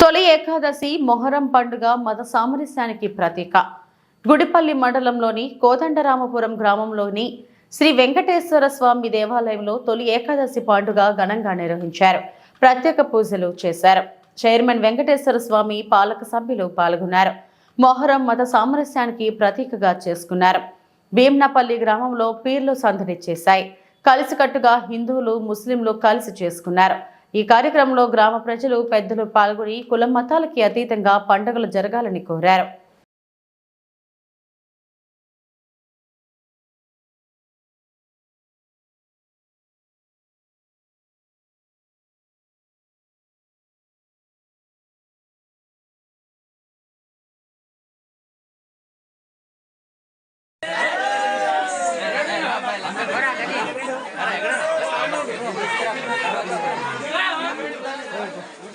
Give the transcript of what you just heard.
తొలి ఏకాదశి మొహరం పండుగ మత సామరస్యానికి ప్రతీక. గుడిపల్లి మండలంలోని కోదండరామపురం గ్రామంలోని శ్రీ వెంకటేశ్వర స్వామి దేవాలయంలో తొలి ఏకాదశి పండుగ ఘనంగా నిర్వహించారు. ప్రత్యేక పూజలు చేశారు. చైర్మన్ వెంకటేశ్వర స్వామి పాలక సభ్యులు పాల్గొన్నారు. మొహరం మత సామరస్యానికి ప్రతీకగా చేసుకున్నారు. భీమ్నపల్లి గ్రామంలో పీర్లు సందడి చేశాయి. కలిసికట్టుగా హిందువులు ముస్లింలు కలిసి చేసుకున్నారు. ఈ కార్యక్రమంలో గ్రామ ప్రజలు పెద్దలు పాల్గొని కుల మతాలకి అతీతంగా పండుగలు జరగాలని కోరారు.